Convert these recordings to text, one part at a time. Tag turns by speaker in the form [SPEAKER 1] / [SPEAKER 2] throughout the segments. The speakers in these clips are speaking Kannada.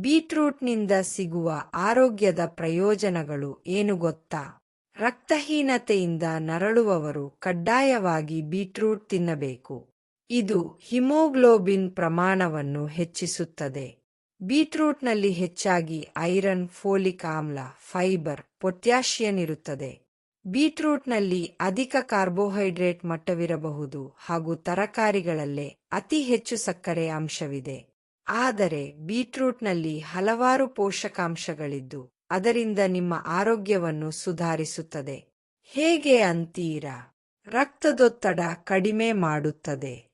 [SPEAKER 1] ಬೀಟ್ರೂಟ್ನಿಂದ ಸಿಗುವ ಆರೋಗ್ಯದ ಪ್ರಯೋಜನಗಳು ಏನು ಗೊತ್ತಾ? ರಕ್ತಹೀನತೆಯಿಂದ ನರಳುವವರು ಕಡ್ಡಾಯವಾಗಿ ಬೀಟ್ರೂಟ್ ತಿನ್ನಬೇಕು. ಇದು ಹಿಮೋಗ್ಲೋಬಿನ್ ಪ್ರಮಾಣವನ್ನು ಹೆಚ್ಚಿಸುತ್ತದೆ. ಬೀಟ್ರೂಟ್ನಲ್ಲಿ ಹೆಚ್ಚಾಗಿ ಐರನ್, ಫೋಲಿಕ್ ಆಮ್ಲ, ಫೈಬರ್ ಪೊಟ್ಯಾಷಿಯನ್ ಇರುತ್ತದೆ. ಬೀಟ್ರೂಟ್ನಲ್ಲಿ ಅಧಿಕ ಕಾರ್ಬೋಹೈಡ್ರೇಟ್ ಮಟ್ಟವಿರಬಹುದು ಹಾಗೂ ತರಕಾರಿಗಳಲ್ಲೇ ಅತಿ ಹೆಚ್ಚು ಸಕ್ಕರೆ ಅಂಶವಿದೆ. ಆದರೆ ಬೀಟ್ರೂಟ್ನಲ್ಲಿ ಹಲವಾರು ಪೋಷಕಾಂಶಗಳಿದ್ದು, ಅದರಿಂದ ನಿಮ್ಮ ಆರೋಗ್ಯವನ್ನು ಸುಧಾರಿಸುತ್ತದೆ. ಹೇಗೆ ಅಂತೀರಾ? ರಕ್ತದೊತ್ತಡ ಕಡಿಮೆ ಮಾಡುತ್ತದೆ.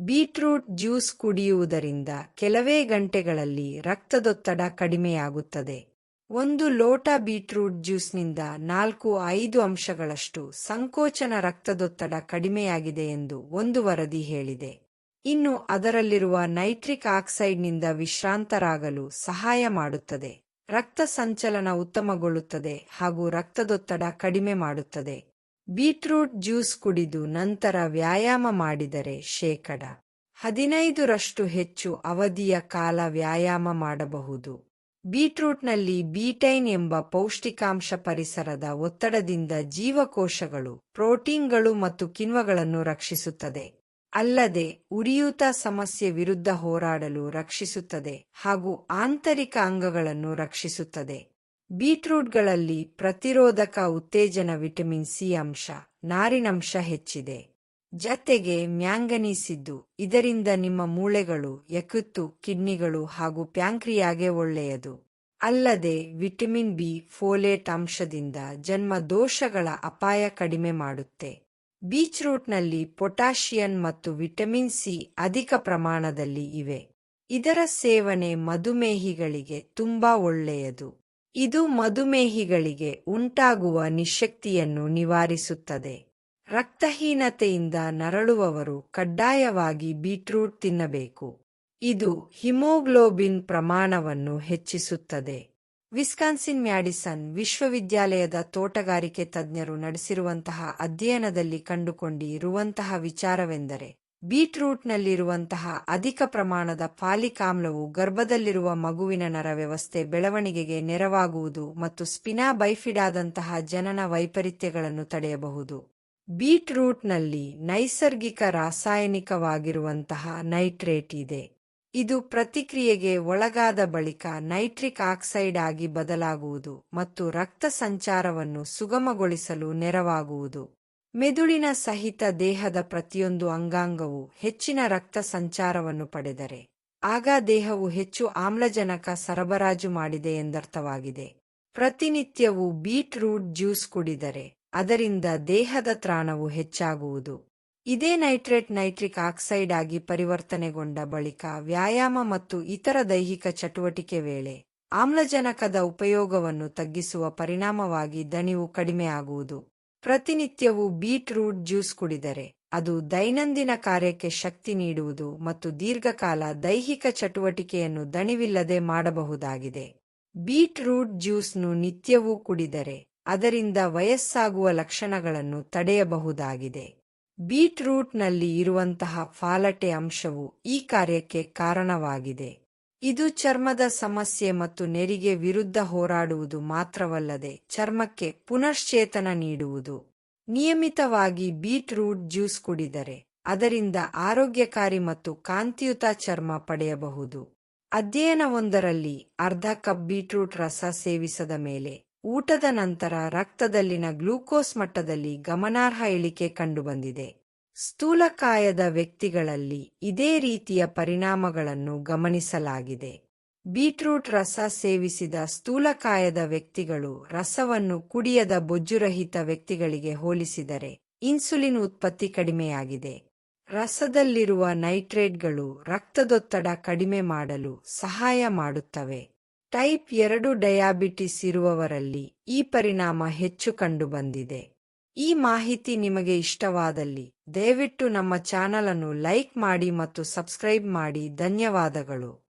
[SPEAKER 1] ಬೀಟ್ರೂಟ್ ಜ್ಯೂಸ್ ಕುಡಿಯುವುದರಿಂದ ಕೆಲವೇ ಗಂಟೆಗಳಲ್ಲಿ ರಕ್ತದೊತ್ತಡ ಕಡಿಮೆಯಾಗುತ್ತದೆ. ಒಂದು ಲೋಟ ಬೀಟ್ರೂಟ್ ಜ್ಯೂಸ್ನಿಂದ ನಾಲ್ಕು ಐದು ಅಂಶಗಳಷ್ಟು ಸಂಕೋಚನ ರಕ್ತದೊತ್ತಡ ಕಡಿಮೆಯಾಗಿದೆ ಎಂದು ಒಂದು ವರದಿ ಹೇಳಿದೆ. ಇನ್ನು ಅದರಲ್ಲಿರುವ ನೈಟ್ರಿಕ್ ಆಕ್ಸೈಡ್ನಿಂದ ವಿಶ್ರಾಂತರಾಗಲು ಸಹಾಯ ಮಾಡುತ್ತದೆ. ರಕ್ತ ಸಂಚಲನ ಉತ್ತಮಗೊಳ್ಳುತ್ತದೆ ಹಾಗೂ ರಕ್ತದೊತ್ತಡ ಕಡಿಮೆ ಮಾಡುತ್ತದೆ. ಬೀಟ್ರೂಟ್ ಜ್ಯೂಸ್ ಕುಡಿದು ನಂತರ ವ್ಯಾಯಾಮ ಮಾಡಿದರೆ ಶೇಕಡ ಹದಿನೈದರಷ್ಟು ಹೆಚ್ಚು ಅವಧಿಯ ಕಾಲ ವ್ಯಾಯಾಮ ಮಾಡಬಹುದು. ಬೀಟ್ರೂಟ್ನಲ್ಲಿ ಬೀಟೈನ್ ಎಂಬ ಪೌಷ್ಟಿಕಾಂಶ ಪರಿಸರದ ಒತ್ತಡದಿಂದ ಜೀವಕೋಶಗಳು, ಪ್ರೋಟೀನ್ಗಳು ಮತ್ತು ಕಿಣ್ವಗಳನ್ನು ರಕ್ಷಿಸುತ್ತದೆ. ಅಲ್ಲದೆ ಉರಿಯೂತ ಸಮಸ್ಯೆ ವಿರುದ್ಧ ಹೋರಾಡಲು ರಕ್ಷಿಸುತ್ತದೆ ಹಾಗೂ ಆಂತರಿಕ ಅಂಗಗಳನ್ನು ರಕ್ಷಿಸುತ್ತದೆ. ಬೀಟ್ರೂಟ್ಗಳಲ್ಲಿ ಪ್ರತಿರೋಧಕ ಉತ್ತೇಜನ ವಿಟಮಿನ್ ಸಿ ಅಂಶ, ನಾರಿನಂಶ ಹೆಚ್ಚಿದೆ. ಜತೆಗೆ ಮ್ಯಾಂಗನೀಸ್ ಇದ್ದು, ಇದರಿಂದ ನಿಮ್ಮ ಮೂಳೆಗಳು, ಯಕೃತ್ತು, ಕಿಡ್ನಿಗಳು ಹಾಗೂ ಪ್ಯಾಂಕ್ರಿಯಾಗೆ ಒಳ್ಳೆಯದು. ಅಲ್ಲದೆ ವಿಟಮಿನ್ ಬಿ ಫೋಲೇಟ್ ಅಂಶದಿಂದ ಜನ್ಮ ದೋಷಗಳ ಅಪಾಯ ಕಡಿಮೆ ಮಾಡುತ್ತೆ. ಬೀಚ್ರೂಟ್ನಲ್ಲಿ ಪೊಟ್ಯಾಷಿಯನ್ ಮತ್ತು ವಿಟಮಿನ್ ಸಿ ಅಧಿಕ ಪ್ರಮಾಣದಲ್ಲಿ ಇವೆ. ಇದರ ಸೇವನೆ ಮಧುಮೇಹಿಗಳಿಗೆ ತುಂಬಾ ಒಳ್ಳೆಯದು. ಇದು ಮಧುಮೇಹಿಗಳಿಗೆ ಉಂಟಾಗುವ ನಿಶಕ್ತಿಯನ್ನು ನಿವಾರಿಸುತ್ತದೆ. ರಕ್ತಹೀನತೆಯಿಂದ ನರಳುವವರು ಕಡ್ಡಾಯವಾಗಿ ಬೀಟ್ರೂಟ್ ತಿನ್ನಬೇಕು. ಇದು ಹಿಮೋಗ್ಲೋಬಿನ್ ಪ್ರಮಾಣವನ್ನು ಹೆಚ್ಚಿಸುತ್ತದೆ. ವಿಸ್ಕಾನ್ಸಿನ್ ಮ್ಯಾಡಿಸನ್ ವಿಶ್ವವಿದ್ಯಾಲಯದ ತೋಟಗಾರಿಕೆ ತಜ್ಞರು ನಡೆಸಿರುವಂತಹ ಅಧ್ಯಯನದಲ್ಲಿ ಕಂಡುಕೊಂಡಿರುವಂತಹ ವಿಚಾರವೆಂದರೆ, ಬೀಟ್ರೂಟ್ನಲ್ಲಿರುವಂತಹ ಅಧಿಕ ಪ್ರಮಾಣದ ಫಾಲಿಕ್ ಆಮ್ಲವು ಗರ್ಭದಲ್ಲಿರುವ ಮಗುವಿನ ನರ ವ್ಯವಸ್ಥೆ ಬೆಳವಣಿಗೆಗೆ ನೆರವಾಗುವುದು ಮತ್ತು ಸ್ಪಿನಾ ಬೈಫಿಡಾದಂತಹ ಜನನ ವೈಪರೀತ್ಯಗಳನ್ನು ತಡೆಯಬಹುದು. ಬೀಟ್ರೂಟ್ನಲ್ಲಿ ನೈಸರ್ಗಿಕ ರಾಸಾಯನಿಕವಾಗಿರುವಂತಹ ನೈಟ್ರೇಟ್ ಇದೆ. ಇದು ಪ್ರತಿಕ್ರಿಯೆಗೆ ಒಳಗಾದ ಬಳಿಕ ನೈಟ್ರಿಕ್ ಆಕ್ಸೈಡ್ ಆಗಿ ಬದಲಾಗುವುದು ಮತ್ತು ರಕ್ತ ಸಂಚಾರವನ್ನು ಸುಗಮಗೊಳಿಸಲು ನೆರವಾಗುವುದು. ಮೆದುಳಿನ ಸಹಿತ ದೇಹದ ಪ್ರತಿಯೊಂದು ಅಂಗಾಂಗವು ಹೆಚ್ಚಿನ ರಕ್ತ ಸಂಚಾರವನ್ನು ಪಡೆದರೆ, ಆಗ ದೇಹವು ಹೆಚ್ಚು ಆಮ್ಲಜನಕ ಸರಬರಾಜು ಮಾಡಿದೆ ಎಂದರ್ಥವಾಗಿದೆ. ಪ್ರತಿನಿತ್ಯವೂ ಬೀಟ್ರೂಟ್ ಜ್ಯೂಸ್ ಕುಡಿದರೆ, ಅದರಿಂದ ದೇಹದ ತ್ರಾಣವು ಹೆಚ್ಚಾಗುವುದು. ಇದೇ ನೈಟ್ರೇಟ್ ನೈಟ್ರಿಕ್ ಆಕ್ಸೈಡ್ ಆಗಿ ಪರಿವರ್ತನೆಗೊಂಡ ಬಳಿಕ ವ್ಯಾಯಾಮ ಮತ್ತು ಇತರ ದೈಹಿಕ ಚಟುವಟಿಕೆ ವೇಳೆ ಆಮ್ಲಜನಕದ ಉಪಯೋಗವನ್ನು ತಗ್ಗಿಸುವ ಪರಿಣಾಮವಾಗಿ ದಣಿವು ಕಡಿಮೆಯಾಗುವುದು ಪ್ರತಿನಿತ್ಯವೂ ಬೀಟ್ರೂಟ್ ಜ್ಯೂಸ್ ಕುಡಿದರೆ ಅದು ದೈನಂದಿನ ಕಾರ್ಯಕ್ಕೆ ಶಕ್ತಿ ನೀಡುವುದು ಮತ್ತು ದೀರ್ಘಕಾಲ ದೈಹಿಕ ಚಟುವಟಿಕೆಯನ್ನು ದಣಿವಿಲ್ಲದೆ ಮಾಡಬಹುದಾಗಿದೆ. ಬೀಟ್ರೂಟ್ ಜ್ಯೂಸ್ನು ನಿತ್ಯವೂ ಕುಡಿದರೆ ಅದರಿಂದ ವಯಸ್ಸಾಗುವ ಲಕ್ಷಣಗಳನ್ನು ತಡೆಯಬಹುದಾಗಿದೆ. ಬೀಟ್ರೂಟ್ನಲ್ಲಿ ಇರುವಂತಹ ಫಾಲಟೆ ಅಂಶವು ಈ ಕಾರ್ಯಕ್ಕೆ ಕಾರಣವಾಗಿದೆ. ಇದು ಚರ್ಮದ ಸಮಸ್ಯೆ ಮತ್ತು ನೆರಿಗೆ ವಿರುದ್ಧ ಹೋರಾಡುವುದು ಮಾತ್ರವಲ್ಲದೆ ಚರ್ಮಕ್ಕೆ ಪುನಶ್ಚೇತನ ನೀಡುವುದು. ನಿಯಮಿತವಾಗಿ ಬೀಟ್ರೂಟ್ ಜ್ಯೂಸ್ ಕುಡಿದರೆ ಅದರಿಂದ ಆರೋಗ್ಯಕಾರಿ ಮತ್ತು ಕಾಂತಿಯುತ ಚರ್ಮ ಪಡೆಯಬಹುದು. ಅಧ್ಯಯನವೊಂದರಲ್ಲಿ ಅರ್ಧ ಕಪ್ ಬೀಟ್ರೂಟ್ ರಸ ಸೇವಿಸದ ಮೇಲೆ ಊಟದ ನಂತರ ರಕ್ತದಲ್ಲಿನ ಗ್ಲೂಕೋಸ್ ಮಟ್ಟದಲ್ಲಿ ಗಮನಾರ್ಹ ಇಳಿಕೆ ಕಂಡುಬಂದಿದೆ. ಸ್ಥೂಲಕಾಯದ ವ್ಯಕ್ತಿಗಳಲ್ಲಿ ಇದೇ ರೀತಿಯ ಪರಿಣಾಮಗಳನ್ನು ಗಮನಿಸಲಾಗಿದೆ. ಬೀಟ್ರೂಟ್ ರಸ ಸೇವಿಸಿದ ಸ್ಥೂಲಕಾಯದ ವ್ಯಕ್ತಿಗಳು ರಸವನ್ನು ಕುಡಿಯದ ಬೊಜ್ಜುರಹಿತ ವ್ಯಕ್ತಿಗಳಿಗೆ ಹೋಲಿಸಿದರೆ ಇನ್ಸುಲಿನ್ ಉತ್ಪತ್ತಿ ಕಡಿಮೆಯಾಗಿದೆ. ರಸದಲ್ಲಿರುವ ನೈಟ್ರೇಟ್ಗಳು ರಕ್ತದೊತ್ತಡ ಕಡಿಮೆ ಮಾಡಲು ಸಹಾಯ ಮಾಡುತ್ತವೆ. ಟೈಪ್ ಎರಡು ಡಯಾಬಿಟಿಸ್ ಇರುವವರಲ್ಲಿ ಈ ಪರಿಣಾಮ ಹೆಚ್ಚು ಕಂಡುಬಂದಿದೆ. ಈ ಮಾಹಿತಿ ನಿಮಗೆ ಇಷ್ಟವಾದಲ್ಲಿ ದಯವಿಟ್ಟು ನಮ್ಮ ಚಾನಲ್ ಅನ್ನು ಲೈಕ್ ಮಾಡಿ ಮತ್ತು ಸಬ್ಸ್ಕ್ರೈಬ್ ಮಾಡಿ. ಧನ್ಯವಾದಗಳು.